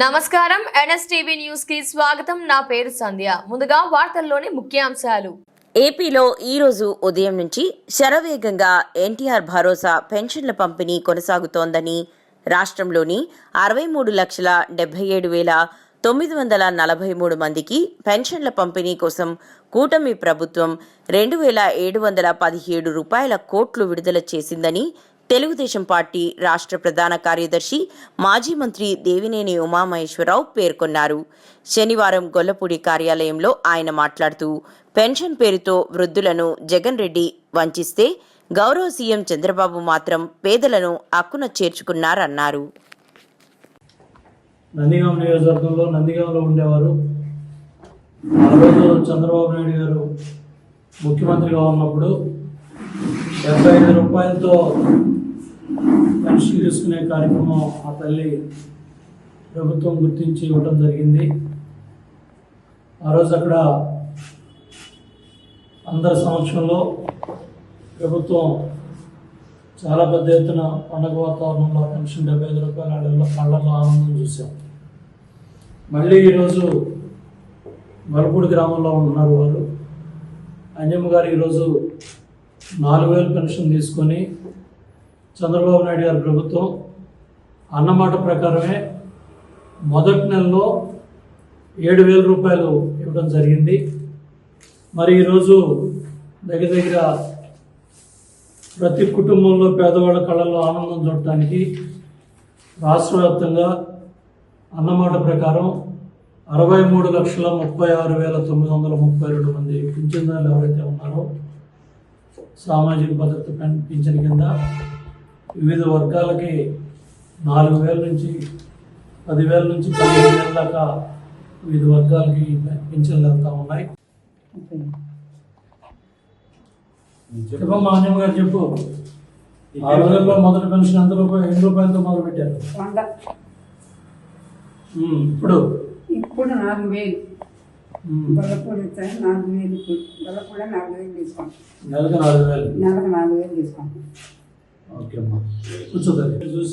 నమస్కారం. ఎన్ఎస్టీవీ న్యూస్కి స్వాగతం. నా పేరు సంధ్య. ముందుగా వార్తల్లోని ముఖ్యాంశాలు. ఏపీలో ఈరోజు ఉదయం నుంచి శరవేగంగా ఎన్టీఆర్ భరోసా పెన్షన్ల పంపిణీ కొనసాగుతోందని రాష్ట్రంలోని అరవై మూడు లక్షల డెబ్బై ఏడు వేల తొమ్మిది వందల నలభై మూడు మందికి పెన్షన్ల పంపిణీ కోసం కూటమి ప్రభుత్వం రెండు వేల ఏడు వందల పదిహేడు రూపాయల కోట్లు విడుదల చేసిందని తెలుగుదేశం పార్టీ రాష్ట్ర ప్రధాన కార్యదర్శి మాజీ మంత్రి దేవినేని ఉమామహేశ్వరరావు పేర్కొన్నారు. శనివారం గొల్లపూడి కార్యాలయంలో ఆయన మాట్లాడుతూ పెన్షన్ పేరుతో వృద్ధులను జగన్ రెడ్డి వంచిస్తే గౌరవ సీఎం చంద్రబాబు మాత్రం పేదలను అక్కున చేర్చుకున్నారన్నారు. నందిగాం నియోజకవర్గంలో నందిగాంలో ఉండేవారు. ఆ రోజు చంద్రబాబు నాయుడు గారు ముఖ్యమంత్రిగా ఉన్నప్పుడు డెబ్బై ఐదు రూపాయలతో పెన్షన్ తీసుకునే కార్యక్రమం ఆ తల్లి ప్రభుత్వం గుర్తించి ఇవ్వడం జరిగింది. ఆ రోజు అక్కడ అందరి సమక్షంలో ప్రభుత్వం చాలా పెద్ద ఎత్తున పండగ వాతావరణంలో పెన్షన్ డెబ్బై ఐదు రూపాయల అడవిలో కళ్ళల్లో ఆనందం చూసాం. మళ్ళీ ఈరోజు వలపూడి గ్రామంలో ఉన్నారు వారు అంజమ్మ గారు ఈరోజు నాలుగు వేలు పెన్షన్ తీసుకొని చంద్రబాబు నాయుడు గారి ప్రభుత్వం అన్నమాట ప్రకారమే మొదటి నెలలో ఏడు వేల రూపాయలు ఇవ్వడం జరిగింది. మరి ఈరోజు దగ్గర దగ్గర ప్రతి కుటుంబంలో పేదవాళ్ళ కళల్లో ఆనందం చూడటానికి రాష్ట్ర వ్యాప్తంగా అన్నమాట ప్రకారం అరవై మూడు లక్షల ముప్పై ఆరు వేల తొమ్మిది వందల ముప్పై రెండు మంది పింఛన్దారులు ఎవరైతే ఉన్నారో సామాజిక భద్రత పెన్ పింఛన్ కింద వివిధ వర్గాలకి నాలుగు వేల నుంచి పదివేల నుంచి పదిహేను వేల దాకా వివిధ వర్గాలకి పింఛన్లు వెళ్తూ ఉన్నాయి. చెప్పమ్మా అంజమ్మ గారు చెప్పు. ఆ రోజుల్లో మొదటి పెన్షన్ ఎంత రూపాయలు ఎన్ని రూపాయలతో మొదలు పెట్టారు ఇప్పుడు? ఇప్పుడు నాలుగు వేలు. గొల్లపూడి ఇస్తే నాలుగు వేలు గొల్లపూడి నాలుగు వేలు తీసుకుంటాం. నెలకు నాలుగు వేలు. నెలకు నాలుగు వేలు తీసుకుంటాం. ఓకే అమ్మా. కూర్చోదండి